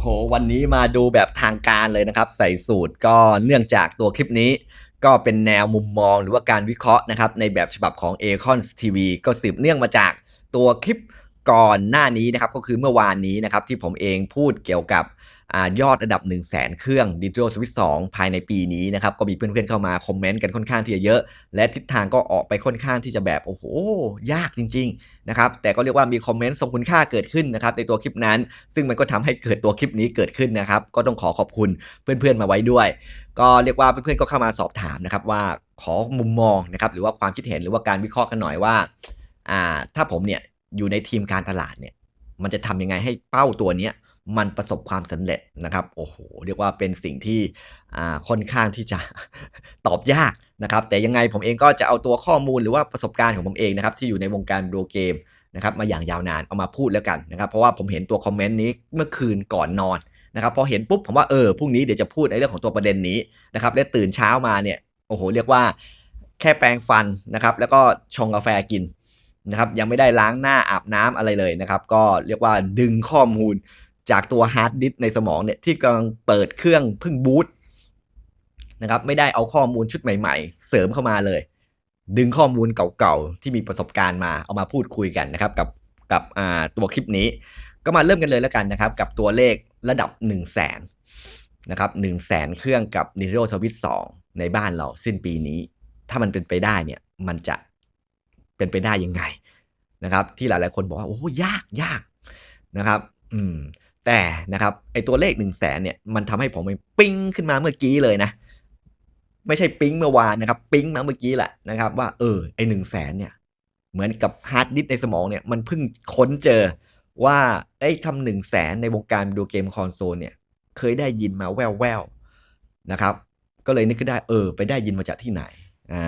โหวันนี้มาดูแบบทางการเลยนะครับ ใส่สูตรก็เนื่องจากตัวคลิปนี้ ก็เป็นแนวมุมมองหรือว่าการวิเคราะห์นะครับ ในแบบฉบับของ a c o n TV ก็สืบเนื่องมาจากตัวคลิปก่อนหน้านี้นะครับ ก็คือเมื่อวานนี้นะครับที่ผมเองพูดเกี่ยวกับ ยอดระดับ 1 0 0 0 0แสนเครื่อง Digital Switch 2ภายในปีนี้นะครับ ก็มีเพื่อนๆเข้ามาคอมเมนต์กันค่อนข้างที่จะเยอะ และทิศทางก็ออกไปค่อนข้างที่จะแบบ โอ้โห ยากจริง ๆ นะครับ แต่ก็เรียกว่ามีคอมเมนต์ทรงคุณค่าเกิดขึ้นนะครับ ในตัวคลิปนั้น ซึ่งมันก็ทำให้เกิดตัวคลิปนี้เกิดขึ้นนะครับ ก็ต้องขอขอบคุณเพื่อนๆมาไว้ด้วย ก็เรียกว่าเพื่อนๆก็เข้ามาสอบถามนะครับว่าขอมุมมองนะครับหรือว่าความคิดเห็นหรือว่าการวิเคราะห์กันหน่อยว่าอ่าถ้าผมเนี่ยอยู่ในทีมการตลาดเนี่ยมันจะทำยังไงให้เป้าตัวเนี้ย มันประสบความสำเร็จนะครับโอ้โหเรียกว่าเป็นสิ่งที่ค่อนข้างที่จะตอบยากนะครับ แต่ยังไงผมเองก็จะเอาตัวข้อมูลหรือว่าประสบการณ์ของผมเองนะครับที่อยู่ในวงการวิดีโอเกมนะครับมาอย่างยาวนานเอามาพูดแล้วกันนะครับ เพราะว่าผมเห็นตัวคอมเมนต์นี้เมื่อคืนก่อนนอนนะครับพอเห็นปุ๊บผมว่าเออพรุ่งนี้เดี๋ยวจะพูดในเรื่องของตัวประเด็นนี้นะครับและตื่นเช้ามาเนี่ยโอ้โหเรียกว่าแค่แปรงฟันนะครับแล้วก็ชงกาแฟกินนะครับยังไม่ได้ล้างหน้าอาบน้ำอะไรเลยนะครับ ก็เรียกว่าดึงข้อมูล จากตัวฮาร์ดดิสในสมองเนี่ยที่กำลังเปิดเครื่องเพิ่งบูตนะครับไม่ได้เอาข้อมูลชุดใหม่ๆ เสริมเข้ามาเลย ดึงข้อมูลเก่าๆ ที่มีประสบการณ์มาเอามาพูดคุยกันนะครับ กับกับอ่าตัวคลิปนี้ ก็มาเริ่มกันเลยแล้วกันนะครับ กับตัวเลขระดับ 1 0 0 0 0แสนนะครับหนึ่งแสนเครื่องกับ Nintendo Switch 2 ในบ้านเราสิ้นปีนี้ ถ้ามันเป็นไปได้เนี่ยมันจะเป็นไปได้ยังไงนะครับ ที่หลายๆคนบอกว่าโอ้ยากยากนะครับ อืม แต่นะครับไอตัวเลข1นึ่งแสนเนี่ยมันทำให้ผมปิ้งขึ้นมาเมื่อกี้เลยนะ ไม่ใช่ปิ๊งเมื่อวานนะครับ ปิ๊งมาเมื่อกี้แหละนะครับว่าเออไอหนึ่งแสนเนี่ยเหมือนกับฮาร์ดดิสในสมองเนี่ยมันเพิ่งค้นเจอว่าไอ้คำหนึ่งแสนในวงการดูเกมคอนโซลเนี่ยเคยได้ยินมาแว่วๆนะครับ ก็เลยนึกขึ้นได้เออ ไปได้ยินมาจากที่ไหนอ่า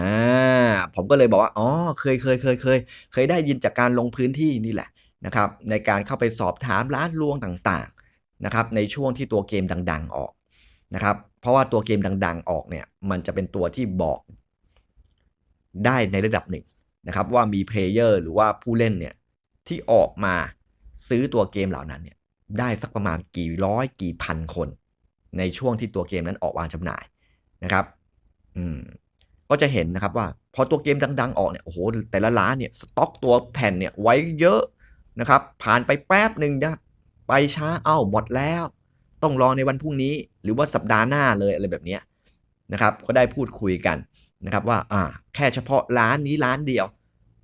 ผมก็เลยบอกว่าอ๋อเคยเคยเคยเคยเคยได้ยินจากการลงพื้นที่นี่แหละ นะครับในการเข้าไปสอบถามร้านลวงต่างๆนะครับในช่วงที่ตัวเกมดัง ๆออกนะครับเพราะว่าตัวเกมดัง ๆ ออกเนี่ยมันจะเป็นตัวที่บอกได้ในระดับหนึ่งนะครับว่ามีเพลเยอร์หรือว่าผู้เล่นเนี่ยที่ออกมาซื้อตัวเกมเหล่านั้นเนี่ยได้สักประมาณกี่ร้อยกี่พันคน ในช่วงที่ตัวเกมนั้นออกวางจำหน่ายนะครับอืมก็จะเห็นนะครับว่าพอตัวเกมดัง ๆ ออกเนี่ยโอ้โหแต่ละร้านเนี่ยสต็อกตัวแผ่นเนี่ยไว้เยอะ นะครับ ผ่านไปแป๊บหนึ่งนะไปช้าเอ้าหมดแล้ว ต้องรอในวันพรุ่งนี้ หรือว่าสัปดาห์หน้าเลยอะไรแบบนี้นะครับก็ได้พูดคุยกันนะครับว่าอ่าแค่เฉพาะร้านนี้ร้านเดียว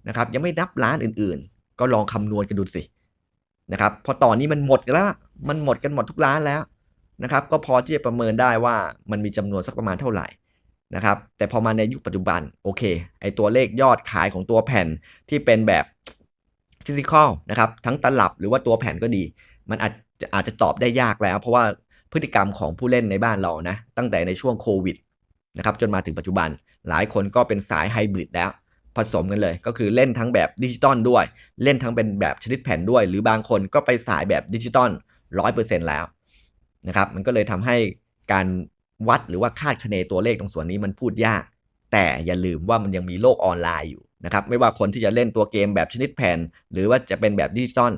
นะครับ ยังไม่นับร้านอื่นๆ ก็ลองคำนวณกันดูสินะครับพอตอนนี้มันหมดกันแล้ว มันหมดกันหมดทุกร้านแล้วนะครับ ก็พอที่จะประเมินได้ว่ามันมีจำนวนสักประมาณเท่าไหร่นะครับ แต่พอมาในยุคปัจจุบันโอเค ไอตัวเลขยอดขายของตัวแผ่นที่เป็นแบบ ฟิสิกอลนะครับทั้งตลับหรือว่าตัวแผ่นก็ดี มันอาจจะอาจจะตอบได้ยากแล้ว เพราะว่าพฤติกรรมของผู้เล่นในบ้านเรานะตั้งแต่ในช่วงโควิดนะครับจนมาถึงปัจจุบัน หลายคนก็เป็นสายไฮบริดแล้ว ผสมกันเลย ก็คือเล่นทั้งแบบดิจิตอลด้วย เล่นทั้งเป็นแบบชนิดแผ่นด้วย หรือบางคนก็ไปสายแบบดิจิตอลร้อยเปอร์เซ็นต์แล้วนะครับมันก็เลยทำให้การวัดหรือว่าคาดคะเนตัวเลขตรงส่วนนี้มันพูดยาก แต่อย่าลืมว่ามันยังมีโลกออนไลน์อยู่ นะครับไม่ว่าคนที่จะเล่นตัวเกมแบบชนิดแผ่น หรือว่าจะเป็นแบบดิจิตอล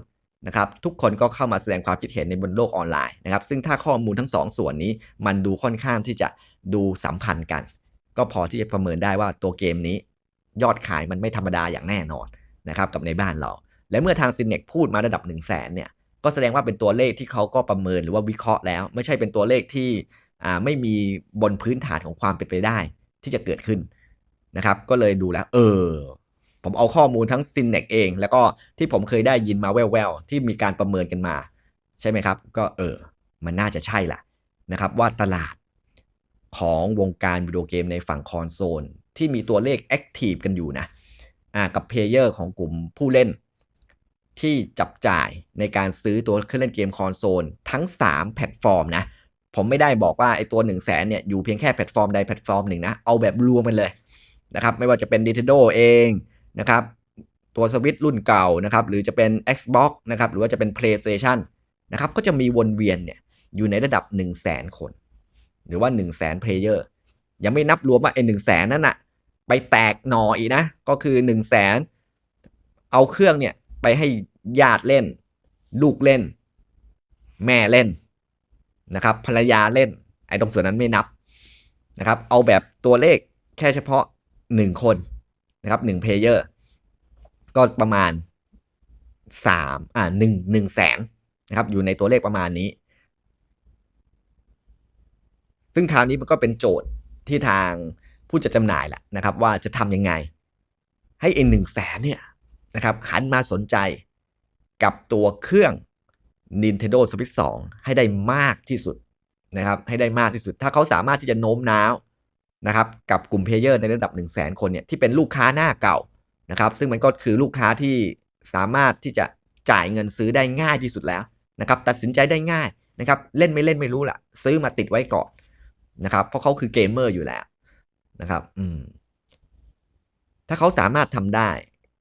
นะครับทุกคนก็เข้ามาแสดงความคิดเห็นในบนโลกออนไลน์นะครับซึ่งถ้าข้อมูลทั้ง2สส่วนนี้มันดูค่อนข้างที่จะดูสัมพันธ์กัน ก็พอที่จะประเมินได้ว่าตัวเกมนี้ ยอดขายมันไม่ธรรมดาอย่างแน่นอนนะครับกับในบ้านเรา และเมื่อทางซินเนกพูดมาระดับ1 0 0 0 0แสนเนี่ยก็แสดงว่าเป็นตัวเลขที่เขาก็ประเมินหรือว่าวิเคราะห์แล้ว ไม่ใช่เป็นตัวเลขที่อ่าไม่มีบนพื้นฐานของความเป็นไปได้ที่จะเกิดขึ้น นะครับ ก็เลยดูแล้ว เออ ผมเอาข้อมูลทั้งซินเนกเอง แล้วก็ที่ผมเคยได้ยินมาแว่วๆ ที่มีการประเมินกันมา ใช่ไหมครับ ก็เออ มันน่าจะใช่ล่ะนะครับว่าตลาดของวงการวิดีโอเกมในฝั่งคอนโซล ที่มีตัวเลขแอคทีฟกันอยู่นะอ่ากับเพลเยอร์ของกลุ่มผู้เล่น ที่จับจ่ายในการซื้อตัวเครื่องเล่นเกมคอนโซล ทั้ง 3 แพลตฟอร์มนะผมไม่ได้บอกว่าไอตัว1นึ่งแสนเนี่ยอยู่เพียงแค่แพลตฟอร์มใดแพลตฟอร์มหนึ่งนะ เอาแบบรวมไปเลย นะครับไม่ว่าจะเป็น Nintendo เองนะครับตัวสวิตรุ่นเก่านะครับหรือจะเป็น Xbox นะครับหรือว่าจะเป็น PlayStation นะครับก็จะมีวนเวียนเนี่ยอยู่ในระดับ 1 0 0 0 0แสนคน หรือว่า 1 0 0 0 0แสนเพลเยอร์ยังไม่นับรวมว่าไอ้หนึ่งแสนนั่นอะไปแตกหนออีกนะ ก็คือ 1 0 0 0 0แสนเอาเครื่องเนี่ยไปให้ญาติเล่น ลูกเล่น แม่เล่นนะครับภรรยาเล่น ไอ้ตรงส่วนนั้นไม่นับนะครับเอาแบบตัวเลขแค่เฉพาะ 1คนนะครับ1เพลเยอร์ก็ประมาณ3อ่า1 1แสนนะครับ อยู่ในตัวเลขประมาณนี้ ซึ่งคราวนี้มันก็เป็นโจทย์ที่ทางผู้จัดจำหน่ายแหละนะครับ ว่าจะทำยังไง ให้เอ็นหนึ่งแสนเนี่ยนะครับหันมาสนใจกับตัวเครื่อง Nintendo Switch 2 ให้ได้มากที่สุดนะครับ ให้ได้มากที่สุด ถ้าเขาสามารถที่จะโน้มน้าว นะครับกับกลุ่มเพลเยอร์ในระดับ 1 0 0 0 0แสนคนเนี่ยที่เป็นลูกค้าหน้าเก่านะครับซึ่งมันก็คือลูกค้าที่สามารถที่จะจ่ายเงินซื้อได้ง่ายที่สุดแล้วนะครับตัดสินใจได้ง่ายนะครับเล่นไม่เล่นไม่รู้ละซื้อมาติดไว้ก่อนนะครับเพราะเขาคือเกมเมอร์อยู่แล้วนะครับอืมถ้าเขาสามารถทำได้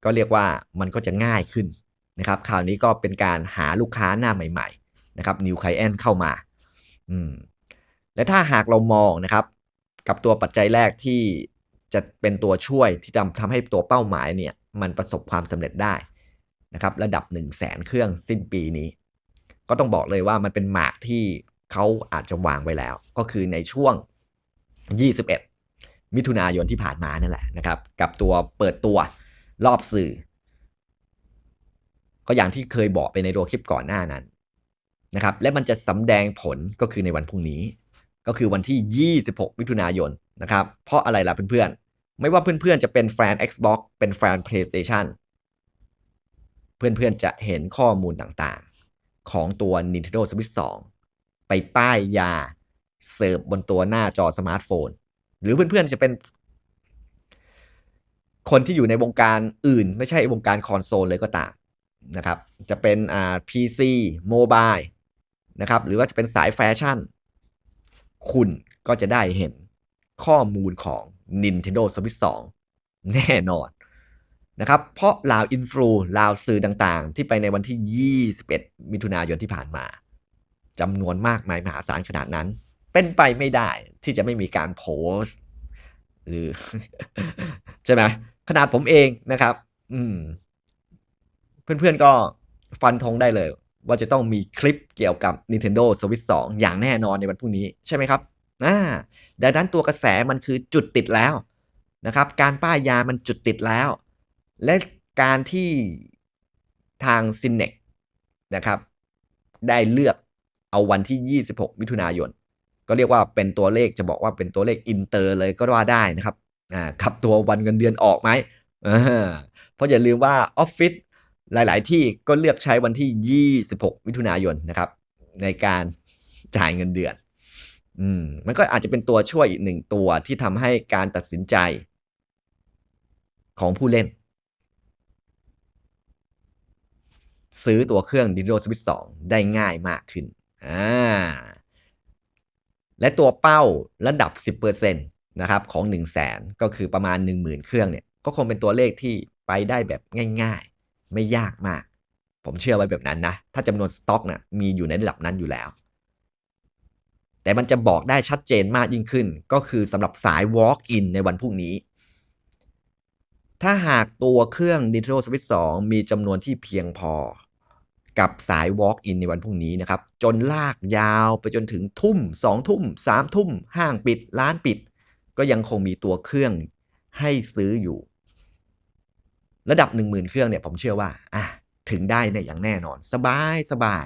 ก็เรียกว่ามันก็จะง่ายขึ้นนะครับคราวนี้ก็เป็นการหาลูกค้าหน้าใหม่ ๆ นะครับ New Client เข้ามาอืมและถ้าหากเรามองนะครับ กับตัวปัจจัยแรกที่จะเป็นตัวช่วยที่จะทำให้ตัวเป้าหมายเนี่ยมันประสบความสำเร็จได้นะครับระดับ 1 0 0 0 0แสนเครื่องสิ้นปีนี้ ก็ต้องบอกเลยว่ามันเป็นหมากที่เขาอาจจะวางไว้แล้ว ก็คือในช่วง 21 มิถุนายนที่ผ่านมานั่นแหละนะครับ กับตัวเปิดตัวรอบสื่อ ก็อย่างที่เคยบอกไปในตัวคลิปก่อนหน้านั้นนะครับ และมันจะสำแดงผลก็คือในวันพรุ่งนี้ ก็คือวันที่ 26 มิถุนายนนะครับ เพราะอะไรล่ะเพื่อนๆ ไม่ว่าเพื่อนๆ จะเป็นแฟน Xbox เป็นแฟน PlayStation เพื่อนๆ จะเห็นข้อมูลต่างๆ ของตัว Nintendo Switch 2 ไปป้ายยาเสิร์ฟบนตัวหน้าจอสมาร์ทโฟน หรือเพื่อนๆ จะเป็นคนที่อยู่ในวงการอื่น ไม่ใช่วงการคอนโซลเลยก็ตามนะครับ จะเป็นอ่า PC โมบายนะครับ หรือว่าจะเป็นสายแฟชั่น คุณก็จะได้เห็นข้อมูลของ Nintendo Switch 2 แน่นอนนะครับ เพราะลาวอินฟลูลาวสื่อต่างๆ ที่ไปในวันที่ 21 มิถุนายนที่ผ่านมาจำนวนมากมายมหาศาลขนาดนั้น เป็นไปไม่ได้ที่จะไม่มีการโพสต์ หรือ ใช่ไหมขนาดผมเองนะครับ อืม เพื่อนๆก็ฟันธงได้เลย ว่าจะต้องมีคลิปเกี่ยวกับ Nintendo Switch 2 อย่างแน่นอนในวันพรุ่งนี้ใช่ไหมครับอ่าดังนั้นตัวกระแสมันคือจุดติดแล้วนะครับ การป้ายยามันจุดติดแล้ว และการที่ทาง c i n e x นะครับ ได้เลือกเอาวันที่ 26 มิถุนายน ก็เรียกว่าเป็นตัวเลขจะบอกว่าเป็นตัวเลขอินเตอร์เลยก็ว่าได้นะครับอ่ากับตัววันเงินเดือนออกไหมเพราะอย่าลืมว่าออฟฟิศ หลาย ๆ ที่ก็เลือกใช้วันที่ 26 มิถุนายนนะครับ ในการจ่ายเงินเดือน อืมมันก็อาจจะเป็นตัวช่วยอีกหนึ่งตัวที่ทำให้การตัดสินใจ ของผู้เล่น ซื้อตัวเครื่อง Nintendo Switch 2 ได้ง่ายมากขึ้นอ่าและตัวเป้าระดับ 10%นะครับของ 1 0 0 0 0แสนก็คือประมาณ 10,000 เครื่องเนี่ยก็คงเป็นตัวเลขที่ไปได้แบบง่ายๆ ไม่ยากมาก ผมเชื่อไว้แบบนั้นนะ ถ้าจำนวนสต็อกนะ่ะมีอยู่ในระดับนั้นอยู่แล้ว แต่มันจะบอกได้ชัดเจนมากยิ่งขึ้น ก็คือสำหรับสาย Walk in ในวันพรุ่งนี้ ถ้าหากตัวเครื่อง Nintendo Switch 2 มีจำนวนที่เพียงพอ กับสาย Walk in ในวันพรุ่งนี้นะครับ จนลากยาวไปจนถึงทุ่ม2ทุ่ม3ทุ่มห้างปิดร้านปิด ก็ยังคงมีตัวเครื่องให้ซื้ออยู่ ระดับ 10,000 เครื่องเนี่ยผมเชื่อว่าอะถึงได้เนี่ยอย่างแน่นอน สบายสบาย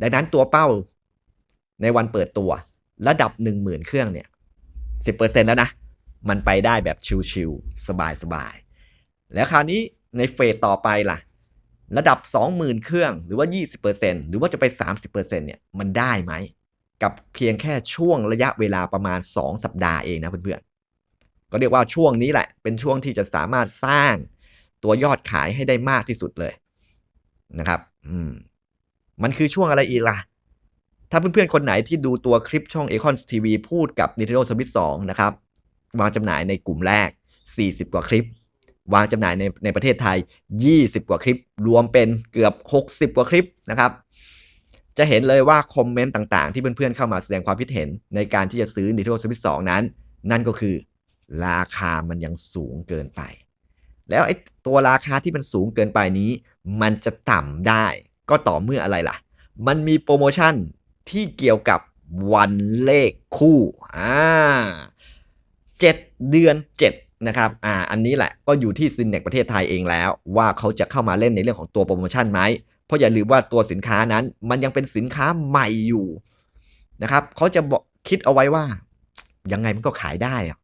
ดังนั้นตัวเป้าในวันเปิดตัวระดับ 10,000 เครื่องเนี่ย10%แล้วนะ มันไปได้แบบชิลๆสบายๆ แล้วคราวนี้ในเฟสต่อไปล่ะ ระดับ 20,000 เครื่องหรือว่า 20%หรือว่าจะไป 30%เนี่ยมันได้ไหม กับเพียงแค่ช่วงระยะเวลาประมาณ 2 สัปดาห์เองนะเพื่อนๆ ก็เรียกว่าช่วงนี้แหละ เป็นช่วงที่จะสามารถสร้าง ตัวยอดขายให้ได้มากที่สุดเลยนะครับอืมมันคือช่วงอะไรอีกล่ะ ถ้าเพื่อนๆ คนไหนที่ดูตัวคลิปช่อง a c o n TV พูดกับ Nintendo Switch 2 นะครับ วางจำหน่ายในกลุ่มแรก 40 กว่าคลิป วางจำหน่ายในในประเทศไทย 20 กว่าคลิป รวมเป็นเกือบ 60 กว่าคลิปนะครับจะเห็นเลยว่าคอมเมนต์ต่างๆ ที่เพื่อนๆ เข้ามาแสดงความคิดเห็นในการที่จะซื้อ Nintendo Switch 2 นั้น นั่นก็คือ ราคามันยังสูงเกินไป แล้วไอ้ตัวราคาที่มันสูงเกินไปนี้ มันจะต่ำได้ ก็ต่อเมื่ออะไรล่ะ มันมีโปรโมชั่นที่เกี่ยวกับวันเลขคู่อ่าเจ็ดเดือนเจ็ดนะครับอ่าอันนี้แหละก็อยู่ที่ซินเนกประเทศไทยเองแล้ว ว่าเขาจะเข้ามาเล่นในเรื่องของตัวโปรโมชั่นไหม เพราะอย่าลืมว่าตัวสินค้านั้น มันยังเป็นสินค้าใหม่อยู่นะครับเขาจะบอกคิดเอาไว้ว่า ยังไงมันก็ขายได้อะ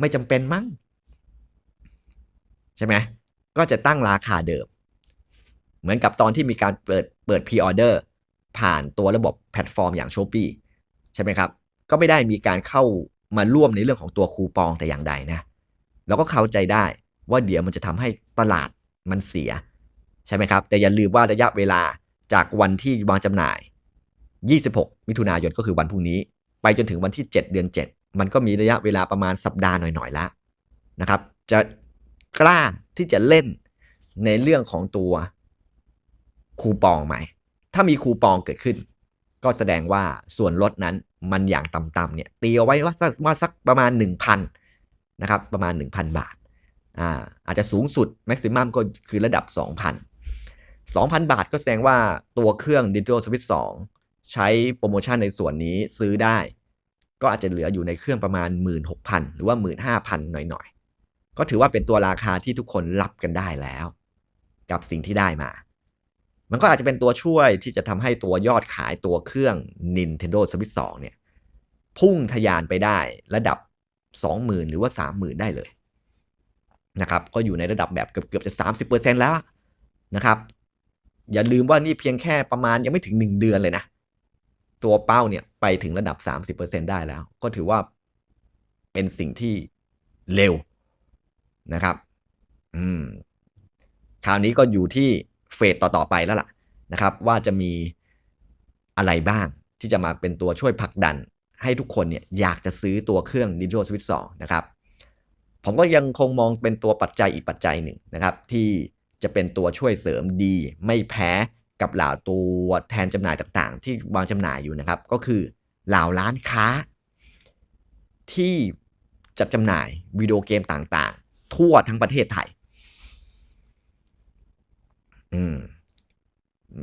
ไม่จำเป็นมั้ง ใช่ไหมก็จะตั้งราคาเดิม เหมือนกับตอนที่มีการเปิดเปิดพรีออเดอร์ผ่านตัวระบบแพลตฟอร์มอย่าง s h อ p e e ใช่ไหมครับ ก็ไม่ได้มีการเข้ามาร่วมในเรื่องของตัวคูปองแต่อย่างใดนะเราก็เข้าใจได้ว่าเดี๋ยวมันจะทำให้ตลาดมันเสีย ใช่ไหมครับ แต่อย่าลืมว่าระยะเวลาจากวันที่วางจำหน่าย 26 มิถุนายนก็คือวันพรุ่งนี้ ไปจนถึงวันที่ 7 เดือน 7 มันก็มีระยะเวลาประมาณสัปดาห์หน่อยๆแล้วนะครับ จะ กล้าที่จะเล่นในเรื่องของตัวคูปองไหมถ้ามีคูปองเกิดขึ้น ก็แสดงว่าส่วนลดนั้นมันอย่างต่ำๆเนี่ยตีเอาไว้ว่าสักว่าสักประมาณ 1,000นะครับประมาณ 1,000 บาทอ่าอาจจะสูงสุดแม็กซิมัมก็คือระดับ 2,000 2,000 บาทก็แสดงว่าตัวเครื่อง Nintendo Switch 2 ใช้โปรโมชั่นในส่วนนี้ซื้อได้ ก็อาจจะเหลืออยู่ในเครื่องประมาณ 16,000 หรือว่า 15,000 หน่อยๆ ก็ถือว่าเป็นตัวราคาที่ทุกคนรับกันได้แล้ว กับสิ่งที่ได้มา มันก็อาจจะเป็นตัวช่วยที่จะทำให้ตัวยอดขายตัวเครื่อง Nintendo Switch 2 เนี่ย พุ่งทะยานไปได้ระดับ 20,000 หรือว่า 30,000 ได้เลยนะครับก็อยู่ในระดับแบบเกือบๆจะ 30%แล้วนะครับ อย่าลืมว่านี่เพียงแค่ประมาณยังไม่ถึง 1 เดือนเลยนะ ตัวเป้าเนี่ยไปถึงระดับ 30%ได้แล้ว ก็ถือว่าเป็นสิ่งที่เร็ว นะครับ อืม คราวนี้ก็อยู่ที่เฟสต่อ ๆ ไปแล้วล่ะนะครับ ว่าจะมีอะไรบ้างที่จะมาเป็นตัวช่วยผลักดัน ให้ทุกคนเนี่ยอยากจะซื้อตัวเครื่อง Nintendo Switch 2 นะครับ ผมก็ยังคงมองเป็นตัวปัจจัยอีกปัจจัยหนึ่งนะครับ ที่จะเป็นตัวช่วยเสริมดี ไม่แพ้กับเหล่าตัวแทนจำหน่ายต่างๆ ที่วางจำหน่ายอยู่นะครับ ก็คือเหล่าร้านค้า ที่จัดจำหน่ายวิดีโอเกมต่างๆ ทั่วทั้งประเทศไทย อืม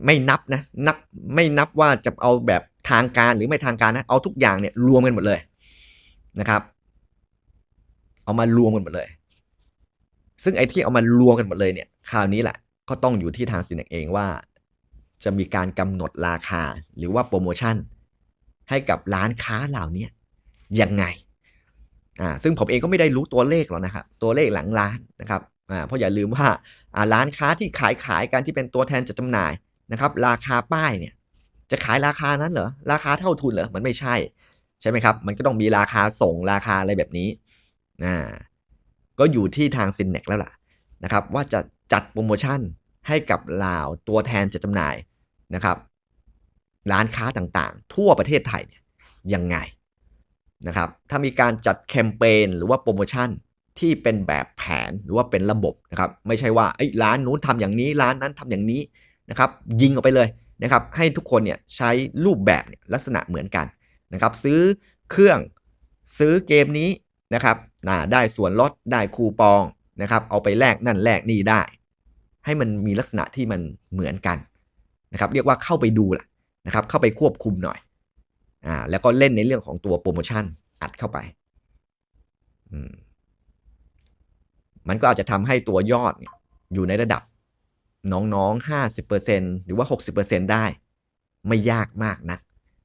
ไม่นับนะนับไม่นับว่าจะเอาแบบทางการหรือไม่ทางการนะ เอาทุกอย่างเนี่ยรวมกันหมดเลยนะครับ เอามารวมกันหมดเลย ซึ่งไอ้ที่เอามารวมกันหมดเลยเนี่ย คราวนี้แหละ ก็ต้องอยู่ที่ทางซินเองว่า จะมีการกำหนดราคาหรือว่าโปรโมชั่น ให้กับร้านค้าเหล่านี้ยังไง อ่าซึ่งผมเองก็ไม่ได้รู้ตัวเลขหรอกนะครับตัวเลขหลังร้านนะครับอ่าเพราะอย่าลืมว่าอ่าร้านค้าที่ขายขายกันที่เป็นตัวแทนจัดจำหน่ายนะครับ ราคาป้ายเนี่ยจะขายราคานั้นเหรอราคาเท่าทุนเหรอมันไม่ใช่ใช่ไหมครับ มันก็ต้องมีราคาส่งราคาอะไรแบบนี้อ่าก็อยู่ที่ทางซินเนกแล้วล่ะนะครับ ว่าจะจัดโปรโมชั่นให้กับเหล่าตัวแทนจัดจำหน่ายนะครับ ร้านค้าต่างๆ ทั่วประเทศไทยเนี่ยยังไง นะครับถ้ามีการจัดแคมเปญหรือว่าโปรโมชั่นที่เป็นแบบแผนหรือว่าเป็นระบบนะครับไม่ใช่ว่าไอ้ร้านนู้นทำอย่างนี้ร้านนั้นทำอย่างนี้นะครับยิงออกไปเลยนะครับให้ทุกคนเนี่ยใช้รูปแบบเนี่ยลักษณะเหมือนกันนะครับซื้อเครื่องซื้อเกมนี้นะครับได้ส่วนลดได้คูปองนะครับเอาไปแลกนั่นแลกนี่ได้ ให้มันมีลักษณะที่มันเหมือนกันนะครับเรียกว่าเข้าไปดูแหละนะครับเข้าไปควบคุมหน่อย อ่าแล้วก็เล่นในเรื่องของตัวโปรโมชั่นอัดเข้าไปอืมมันก็อาจจะทำให้ตัวยอดอยู่ในระดับน้องๆห้าสิบเปอร์เซ็นหรือว่าหกสิบเปอร์เซ็นได้ ไม่ยากมากนะ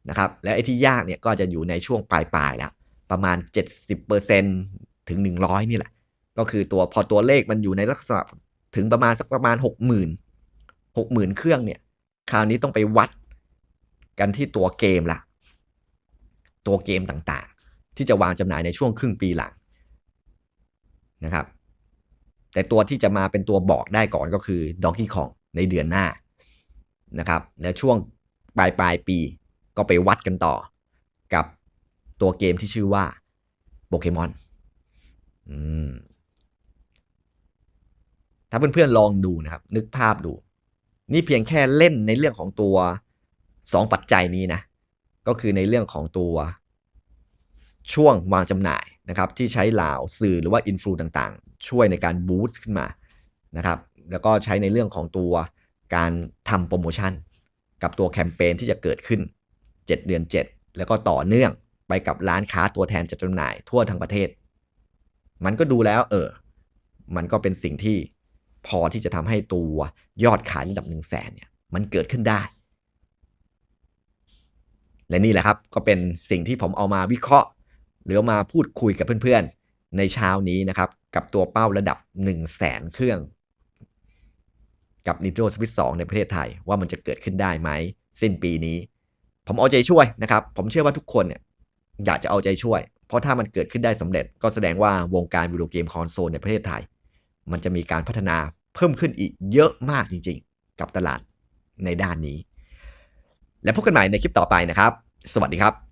นะครับ และไอ้ที่ยากเนี่ยก็จะอยู่ในช่วงปลายๆแล้ว ประมาณ 70%ถึง 100 นี่แหละ ก็คือตัวพอตัวเลขมันอยู่ในลักษณะถึงประมาณสักประมาณ 60,000 60,000 เครื่องเนี่ย คราวนี้ต้องไปวัดกันที่ตัวเกมละ ตัวเกมต่างๆ ที่จะวางจำหน่ายในช่วงครึ่งปีหลังนะครับ แต่ตัวที่จะมาเป็นตัวบอกได้ก่อนก็คือ Donkey Kong ในเดือนหน้านะครับและช่วงปลายปลายปีก็ไปวัดกันต่อกับตัวเกมที่ชื่อว่าโปเกมอนถ้าเพื่อนๆลองดูนะครับ นึกภาพดู นี่เพียงแค่เล่นในเรื่องของตัวสองปัจจัยนี้นะ ก็คือในเรื่องของตัวช่วงวางจำหน่ายนะครับที่ใช้เหล่าสื่อหรือว่าอินฟลูต่างๆ ช่วยในการบูสต์ขึ้นมานะครับแล้วก็ใช้ในเรื่องของตัวการทำโปรโมชั่น กับตัวแคมเปญที่จะเกิดขึ้น 7 เดือน 7 แล้วก็ต่อเนื่องไปกับร้านค้าตัวแทนจัดจำหน่ายทั่วทั้งประเทศ มันก็ดูแล้วเออ มันก็เป็นสิ่งที่พอที่จะทำให้ตัวยอดขายระดับหนึ่งแสนเนี่ยมันเกิดขึ้นได้ และนี่แหละครับก็เป็นสิ่งที่ผมเอามาวิเคราะห์ หรือมาพูดคุยกับเพื่อนๆ ในเช้านี้นะครับ กับตัวเป้าระดับ 1 0 0 0 0แสนเครื่อง กับ Nitro Switch 2 ในประเทศไทย ว่ามันจะเกิดขึ้นได้ไหมสิ้นปีนี้ ผมเอาใจช่วยนะครับ ผมเชื่อว่าทุกคนเนี่ยอยากจะเอาใจช่วย เพราะถ้ามันเกิดขึ้นได้สำเร็จ ก็แสดงว่าวงการวิดีโอเกมคอนโซลในประเทศไทย มันจะมีการพัฒนาเพิ่มขึ้นอีกเยอะมากจริงๆ กับตลาดในด้านนี้ และพบกันใหม่ในคลิปต่อไปนะครับ สวัสดีครับ